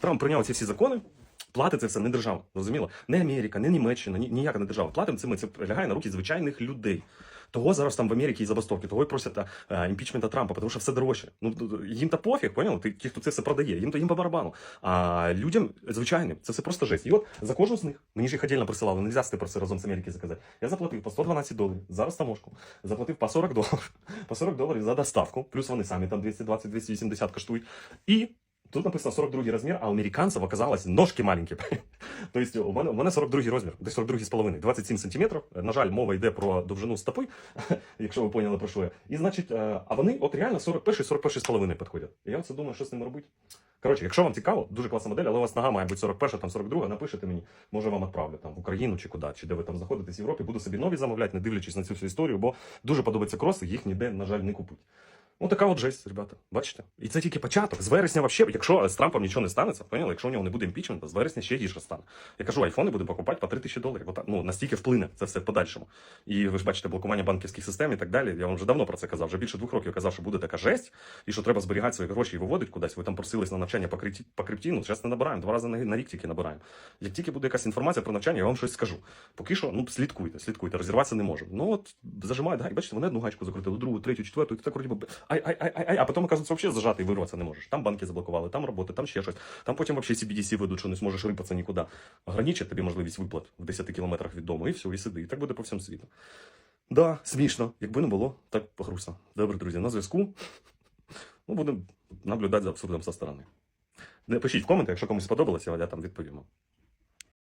Трамп прийняв ці всі закони. Платить це все не держава, зрозуміло? Не Америка, не Німеччина, ні, ніяка не держава. Платимо це ми це лягає на руки звичайних людей. Того зараз там в Америці і забастовки, того й просять е, імпічмента Трампа, тому що все дорожче. Ну їм то пофіг, поняв? Ти ті, хто це все продає, їм то їм по барабану. А людям звичайним це все просто жесть. І от за кожну з них мені ж їх отдельно присилали, нельзя це просто разом з Америки заказати. Я заплатив по 112 доларів за розтаможку, заплатив по 40 доларів, по 40 доларів за доставку, плюс вони самі там 220-280 коштують. І Тут написано 42 розмір, а у американців оказалось ножки маленькі. тобто у мене, у мене 42 розмір, десь 42 з половиною, 27 сантиметрів. На жаль, мова йде про довжину стопи, якщо ви поняли про що я. І значить, е, а вони от реально 41 41 з половиною підходять. Я це думаю, що з ними робити. Коротше, якщо вам цікаво, дуже класна модель, але у вас нога має бути 41, там 42, напишете мені, може вам відправлю там в Україну чи куди, чи де ви там знаходитесь в Європі, буду собі нові замовляти, не дивлячись на цю всю історію, бо дуже подобаються кроси, їх ніде, на жаль, не купуть. Ну, така от жесть, ребята. Бачите? І це тільки початок. З вересня вообще, якщо з Трампом нічого не станеться, поняли? Якщо у нього не буде імпічменту, з вересня ще гірше стане. Я кажу, айфони буду покупати по 3 тисячі доларів. Отак, ну, настільки вплине це все в подальшому. І ви ж бачите, блокування банківських систем і так далі. Я вам вже давно про це казав. Вже більше двох років казав, що буде така жесть, і що треба зберігати свої гроші і виводити кудись. Ви там просились на навчання по крипті, по крипті, ну, зараз не набираємо, два рази на, рік тільки набираємо. Як тільки буде якась інформація про навчання, я вам щось скажу. Поки що, ну, слідкуйте, слідкуйте, розірватися не можемо. Ну, от зажимають, гай, бачите, вони одну гачку закрутили, другу, третю, четверту, і так вроді ай, ай, ай, ай, а потім, оказується, взагалі зажати і вирватися не можеш. Там банки заблокували, там роботи, там ще щось. Там потім взагалі CBDC ведуть, що не зможеш рипатися нікуди. Ограничать тобі можливість виплат в 10 кілометрах від дому, і все, і сиди. І так буде по всьому світу. Да, смішно. Якби не було, так грустно. Добре, друзі, на зв'язку. Ну, будемо наблюдати за абсурдом со сторони. Напишіть в коментах, якщо комусь сподобалося, я там відповім.